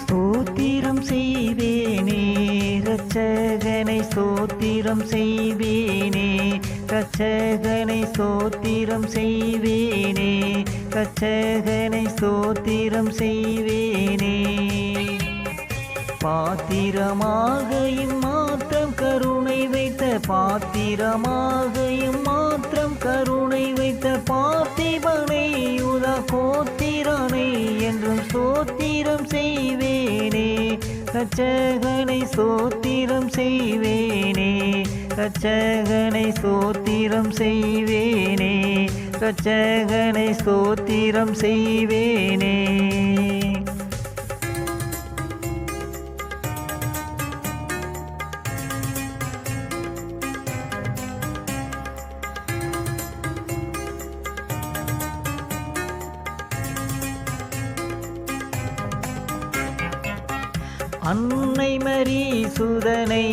ஸ்தோத்திரம் செய்வேனே ரச்சகனை ஸ்தோத்திரம் செய்வேனே ரச்சகனை ஸ்தோத்திரம் செய்வேனே ரச்சகனை ஸ்தோத்திரம் செய்வேனே. பாத்திரமாக இம்மாத்திரம் கருணை வைத்த பாத்திரமாக உதா என்றும் ஸ்தோத்திரம் செய்வேனே. கச்சகனை ஸ்தோத்திரம் செய்வேனே. கச்சகனை ஸ்தோத்திரம் செய்வேனே. கச்சகனை ஸ்தோத்திரம் செய்வேனே. அன்னை மரி சுதனை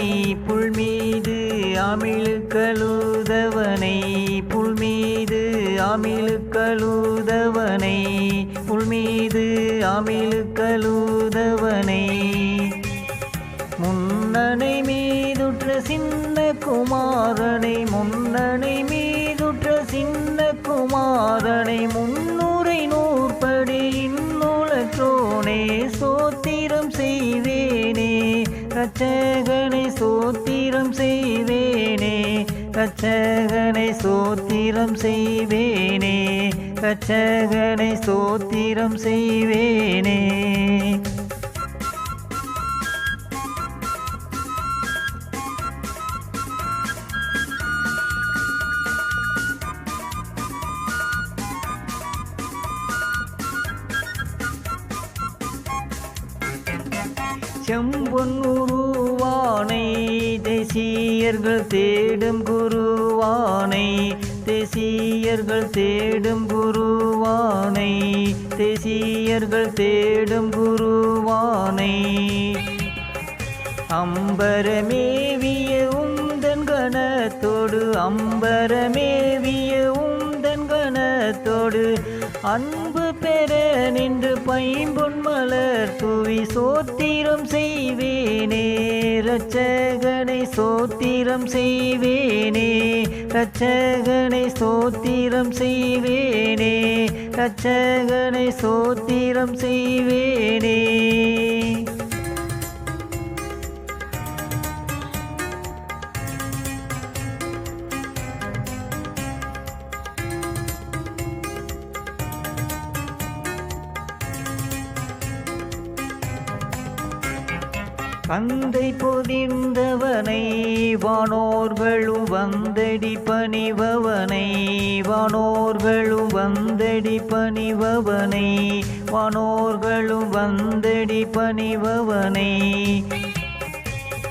புல்மீது அமிழுக்கழுதவனை புல்மீது அமிழுக்கழுதவனை புல்மீது அமிழுக்கழுதவனை முன்னணை மீதுற்ற சின்ன குமாரனை முன்னணை மீதுற்ற சின்ன குமாரனை முன்னுரை நூற்படி இன்னுலற்றோனே சோ ரச்சகனை சோத்திரம் செய்வேனே ரச்சகனை சோத்திரம் செய்வேனே ரச்சகனை சோத்திரம் செய்வேனே. செம்பொன்னூர் தேசியர்கள் தேடும் குருவானை தேசியர்கள் தேடும் குருவானை தேசியர்கள் தேடும் குருவானை. அம்பரமேவிய உந்தன் கணத்தோடு அம்பரமேவிய உந்தன் கணத்தோடு அன்பு பெற நின்று பைம்பொன் மலர் தூவி சோத்திரம் செய்வேனே ரச்சக சோத்திரம் செய்வேனே. ரச்சகனை சோத்திரம் செய்வேனே. ரச்சகனை சோத்திரம் செய்வேனே. கந்தை பொதிந்தவனை வானோர்களும் வந்தடி பணிபவனை வானோர்களும் வந்தடி பணிபவனை வானோர்களும் வந்தடி பணிபவனை.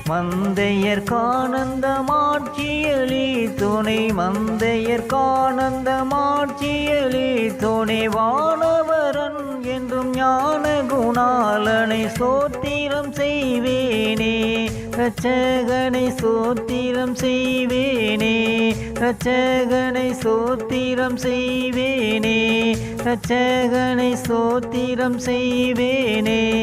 மந்தையர் கானந்த மாட்சியலி துணை மந்தையர் கானந்த மாட்சியலி துணை வானவர் ஞான குணாலனை சோத்திரம் செய்வேனே. ரச்சகனை சோத்திரம் செய்வேனே. ரச்சகனை சோத்திரம் செய்வேனே. ரச்சகனை சோத்திரம் செய்வேனே.